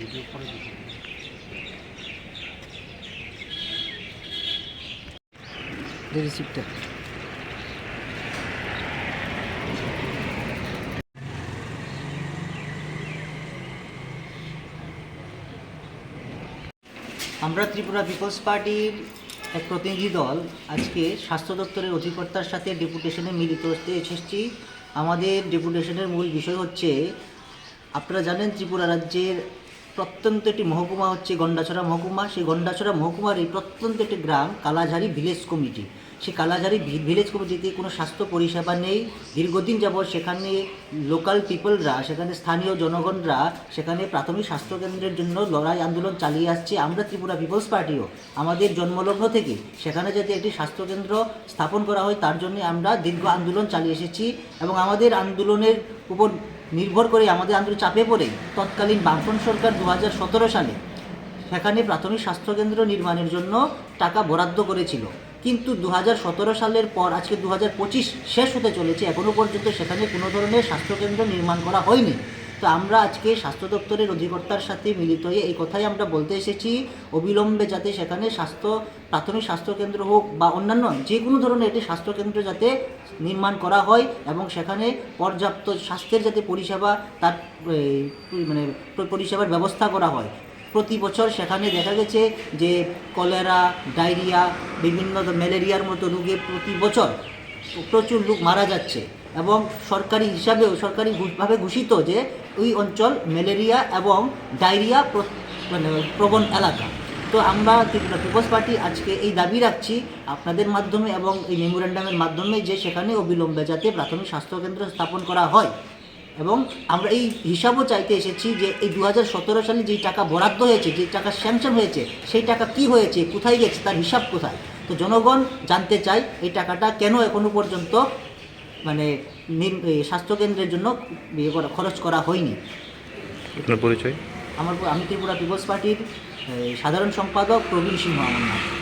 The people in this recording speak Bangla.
ভিডিও করে দিতে রিসিপ্টটা আমরা ত্রিপুরা পিপলস পার্টির এক প্রতিনিধি দল আজকে স্বাস্থ্য দপ্তরের অধিকর্তার সাথে ডেপুটেশনে মিলিত হতে এসেছি। আমাদের ডেপুটেশনের মূল বিষয় হচ্ছে, আপনারা জানেন ত্রিপুরা রাজ্যের প্রত্যন্ত একটি মহকুমা হচ্ছে গন্ডাছড়া মহকুমা। সেই গন্ডাছড়া মহকুমার এই প্রত্যন্ত একটি গ্রাম কালাঝারি ভিলেজ কমিটি। সেই কালাঝারি ভিলেজ কমিটিতে কোনো স্বাস্থ্য পরিষেবা নেই। দীর্ঘদিন যাবৎ সেখানে লোকাল পিপলরা, সেখানে স্থানীয় জনগণরা, সেখানে প্রাথমিক স্বাস্থ্যকেন্দ্রের জন্য লড়াই আন্দোলন চালিয়ে আসছে। আমরা ত্রিপুরা পিপলস পার্টিও, আমাদের জন্মলগ্ন থেকে সেখানে যাতে একটি স্বাস্থ্যকেন্দ্র স্থাপন করা হয়, তার জন্য আমরা দীর্ঘ আন্দোলন চালিয়ে এসেছি এবং আমাদের আন্দোলনের উপর নির্ভর করে আমাদের আন্দোলন চাপে পড়ে তৎকালীন বামফ্রন্ট সরকার দু হাজার সতেরো সালে সেখানে প্রাথমিক স্বাস্থ্যকেন্দ্র নির্মাণের জন্য টাকা বরাদ্দ করেছিল। কিন্তু দু হাজার সতেরো সালের পর, আজকে দু হাজার পঁচিশ শেষ হতে চলেছে এখনও পর্যন্ত সেখানে কোনো ধরনের স্বাস্থ্যকেন্দ্র নির্মাণ করা হয়নি। তো আমরা আজকে স্বাস্থ্য দপ্তরের অধিকর্তার সাথে মিলিত হয়ে এই কথাই আমরা বলতে এসেছি। অবিলম্বে যাতে সেখানে স্বাস্থ্য, প্রাথমিক স্বাস্থ্যকেন্দ্র হোক বা অন্যান্য যে কোনো ধরনের একটি স্বাস্থ্যকেন্দ্র যাতে নির্মাণ করা হয় এবং সেখানে পর্যাপ্ত স্বাস্থ্যের যাতে পরিষেবা তার মানে পরিষেবার ব্যবস্থা করা হয়। প্রতি বছর সেখানে দেখা গেছে যে কলেরা, ডায়রিয়া, বিভিন্ন ম্যালেরিয়ার মতো রোগে প্রতি বছর প্রচুর লোক মারা যাচ্ছে এবং সরকারি হিসাবেও সরকারি ভাবে ঘোষিত যে ওই অঞ্চল ম্যালেরিয়া এবং ডায়রিয়া মানে প্রবণ এলাকা। তো আমরা ত্রিপুরা পিপলস পার্টি আজকে এই দাবি রাখছি আপনাদের মাধ্যমে এবং এই মেমোরেন্ডামের মাধ্যমে যে সেখানে অবিলম্বে যাতে প্রাথমিক স্বাস্থ্যকেন্দ্র স্থাপন করা হয়। এবং আমরা এই হিসাবও চাইতে এসেছি যে এই দু হাজার সতেরো সালে যেই টাকা বরাদ্দ হয়েছে যে টাকা স্যাংশন হয়েছে, সেই টাকা কি হয়েছে, কোথায় গেছে, তার হিসাব কোথায়? তো জনগণ জানতে চায় এই টাকাটা কেন এখনও পর্যন্ত মানে স্বাস্থ্যকেন্দ্রের জন্য ইয়ে করা- খরচ করা হয়নি। আপনার পরিচয়? আমার আমি ত্রিপুরা পিপলস পার্টির সাধারণ সম্পাদক প্রবীণ সিংহ আমার নাম।